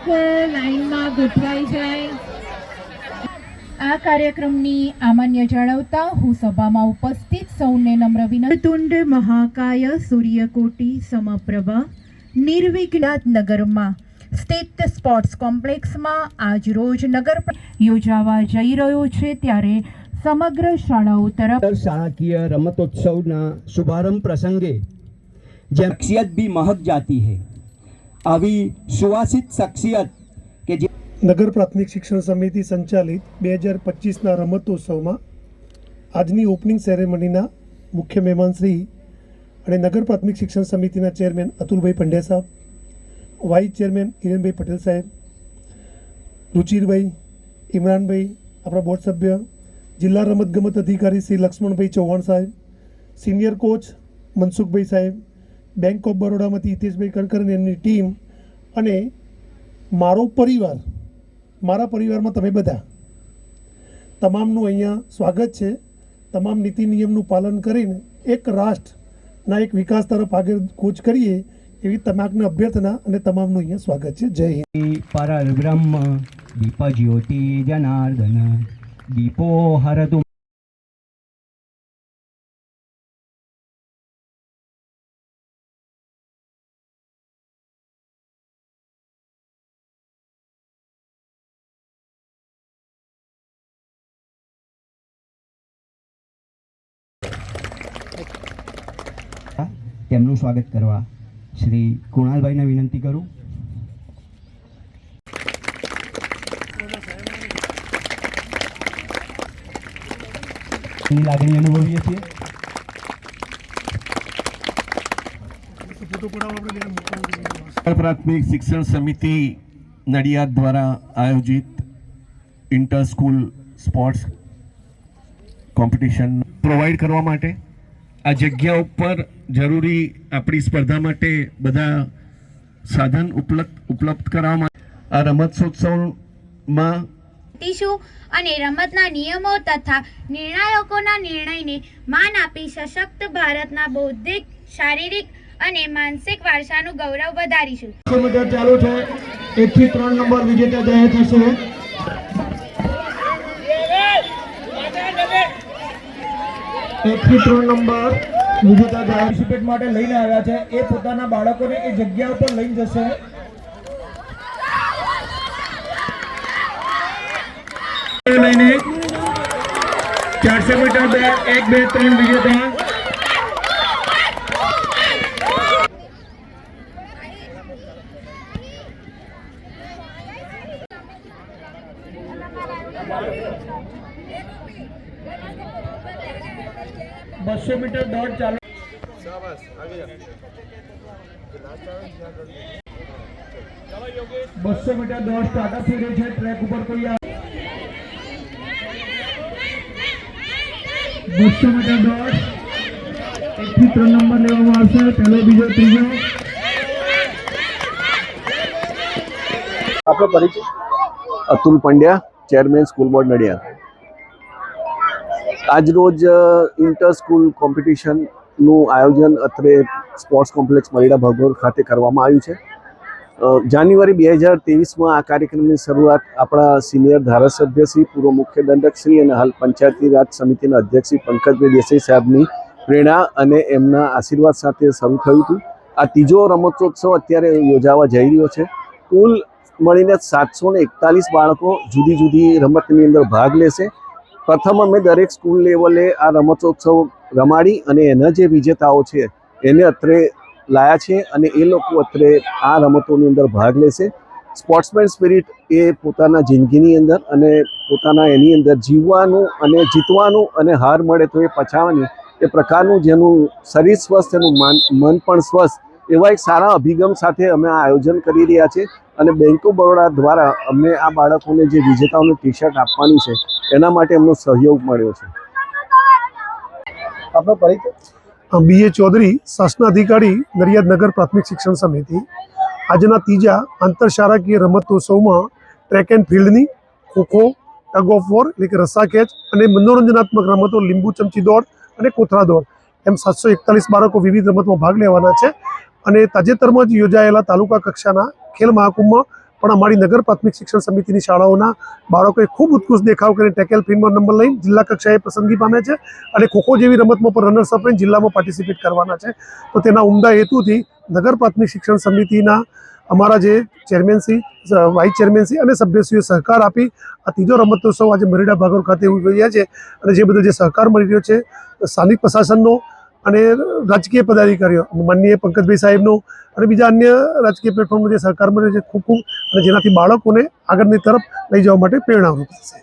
એક લાઈનમાં ગોઠવાઈ જાય. આ કાર્યક્રમની આમાન્ય જાળવતા હું સભામાં ઉપસ્થિત સૌને નમ્ર વિનંતી મહાકાય સૂર્યકોટી સમપ્રભા નિર્વિઘ્નાત નગરમાં સ્થિત સ્પોર્ટ્સ કોમ્પ્લેક્સમાં આજ રોજ નગર યોજાવા જઈ રહ્યો છે ત્યારે સમગ્ર શાળાઓ તરફ શાળાકીય રમતોત્સવના શુભારંભ પ્રસંગે જક્ષિયત બી મહક જાતી હૈ. આવી સુવાસિત શખ્સિયત કે જે નગર પ્રાથમિક શિક્ષણ સમિતિ સંચાલિત બે હજાર પચીસના રમતોત્સવમાં આજની ઓપનિંગ સેરેમનીના મુખ્ય મહેમાન શ્રી અને નગર પ્રાથમિક શિક્ષણ સમિતિના ચેરમેન અતુલભાઈ પંડ્યા સાહેબ, વાઇસ ચેરમેન હિરેનભાઈ પટેલ સાહેબ, રુચિરભાઈ ઇમરાનભાઈ, આપણા બોર્ડ સભ્ય, જિલ્લા રમતગમત અધિકારી શ્રી લક્ષ્મણભાઈ ચૌહાણ સાહેબ, સિનિયર કોચ મનસુખભાઈ સાહેબ બેંક ઓફ બરોડામાંથી હિતેશભાઈ કણકર અને એમની ટીમ અને મારો પરિવાર, મારા પરિવારમાં તમે બધા તમામનું અહીંયા સ્વાગત છે. તમામ નીતિ નિયમનું પાલન કરીને એક રાષ્ટ્રના એક વિકાસ તરફ આગળ કૂચ કરીએ એવી તમામને અભ્યર્થના અને તમામનું અહીંયા સ્વાગત છે. જય હિન્દ. પરબ્રહ્મ દીપ જ્યોતિ જનાર્દન, દીપો હરતુ તેમનું સ્વાગત કરવા શ્રી કુણાલભાઈને વિનંતી કરું. ની લાગણી અનુભવીએ છીએ. પ્રાથમિક શિક્ષણ સમિતિ નડિયાદ દ્વારા આયોજિત inter school sports competition provide કરવા માટે આ જગ્યા ઉપર જરૂરી આપણી સ્પર્ધા માટે બધા સાધન ઉપલબ્ધ ઉપલબ્ધ કરાવવા માટે આ રમતોત્સવમાં જીતીશું અને રમતના નિયમો તથા નિર્ણાયકોના નિર્ણયને માન આપી સશક્ત ભારતના બૌદ્ધિક શારીરિક અને માનસિક વારસાનું ગૌરવ વધારીશું. ચાલુ છે. એક થી ત્રણ નંબર વિજેતા જાહેર થશે. એક થી ત્રણ નંબર વિજેતા પાર્ટિસિપેટ માટે લઈને આવ્યા છે. એ પોતાના બાળકોને એ જગ્યા ઉપર લઈને જશે. લઈને ચારસો મીટર બે એક બે, ત્રણ વિજેતા બસો મીટર દોડ ચાલુ બસો મીટર દોડ સ્ટાર્ટઅપ થઈ રહી છે ટ્રેક ઉપર કોઈ આવે બસો મીટર દોડ એક થી ત્રણ નંબર લેવામાં આવશે પહેલો બીજો ત્રીજો આપણો પરિચય Atul Pandya chairman school board Nadiad આજરોજ ઇન્ટર સ્કૂલ કોમ્પિટિશનનું આયોજન અત્રે સ્પોર્ટ્સ કોમ્પ્લેક્સ મરીડા ભગોર ખાતે કરવામાં આવ્યું છે. જાન્યુઆરી બે હજાર ત્રેવીસમાં આ કાર્યક્રમની શરૂઆત આપણા સિનિયર ધારાસભ્ય શ્રી, પૂર્વ મુખ્ય દંડકશ્રી અને હાલ પંચાયતી રાજ સમિતિના અધ્યક્ષ શ્રી પંકજભાઈ દેસાઈ સાહેબની પ્રેરણા અને એમના આશીર્વાદ સાથે શરૂ થયું હતું. આ ત્રીજો રમતોત્સવ અત્યારે યોજાવા જઈ રહ્યો છે. કુલ મળીને સાતસો એકતાલીસ બાળકો જુદી જુદી રમતની અંદર ભાગ લેશે. પ્રથમ અમે દરેક સ્કૂલ લેવલે આ રમતોત્સવ રમાડી અને એના જે વિજેતાઓ છે, એને અત્રે લાયા છે અને એ લોકો અત્રે આ રમતોની અંદર ભાગ લેશે. સ્પોર્ટ્સમેન સ્પિરિટ એ પોતાના જિંદગીની અંદર અને પોતાના એની અંદર જીવવાનું અને જીતવાનું અને હાર મળે તો એ પછાવાની એ પ્રકારનું જેનું શરીર સ્વસ્થ, એનું મન મન પણ સ્વસ્થ એવા એક સારા અભિગમ સાથે અમે આ આયોજન કરી રહ્યા છે અને બેંક ઓફ બરોડા દ્વારા અમને આ બાળકોને જે વિજેતાઓને ટી શર્ટ આપવાની છે, એના માટે એમનો સહયોગ મળ્યો છે. આપણો પરિચય? બી. એ. ચૌધરી, શાસના અધિકારી નરિયાદનગર પ્રાથમિક શિક્ષણ સમિતિ. આજના ત્રીજા આંતરશાળાકીય રમતોત્સવમાં ટ્રેક એન્ડ ફિલ્ડની ખોખો ટગ ઓફ વોર એટલે કે રસ્સા કેચ અને મનોરંજનાત્મક રમતો, લીંબુ ચમચી દોડ અને કોથરા દોડ. એમ સાતસો એકતાલીસ બાળકો વિવિધ રમતમાં ભાગ લેવાના છે. અને તાજેતરમાં જ યોજાયેલા તાલુકા કક્ષાના ખેલ મહાકુંભમાં પણ અમારી નગર પ્રાથમિક શિક્ષણ સમિતિની શાળાઓના બાળકોએ ખૂબ ઉત્કૃષ્ટ દેખાવ કરીને ટેકેલ ફિલ્મમાં નંબર લઈને જિલ્લા કક્ષાએ પસંદગી પામ્યા છે અને ખોખો જેવી રમતમાં પણ રનર્સ અપ જિલ્લામાં પાર્ટિસિપેટ કરવાના છે. તો તેના ઉમદા હેતુથી નગર પ્રાથમિક શિક્ષણ સમિતિના અમારા જે ચેરમેનશ્રી વાઇસ ચેરમેનશ્રી અને સભ્યશ્રીઓ સહકાર આપી આ ત્રીજો રમતોત્સવ આજે મરીડા ભાગોળ ખાતે ઉજવી રહ્યા છે અને જે બધો જે સહકાર મળી રહ્યો છે, સ્થાનિક પ્રશાસનનો અને રાજકીય પદાધિકારીઓ માનનીય પંકજભાઈ સાહેબનો અને બીજા અન્ય રાજકીય પ્લેટફોર્મનો જે સહકાર મળ્યો છે, ખૂબ ખૂબ, અને જેનાથી બાળકોને આગળની તરફ લઈ જવા માટે પ્રેરણા થશે.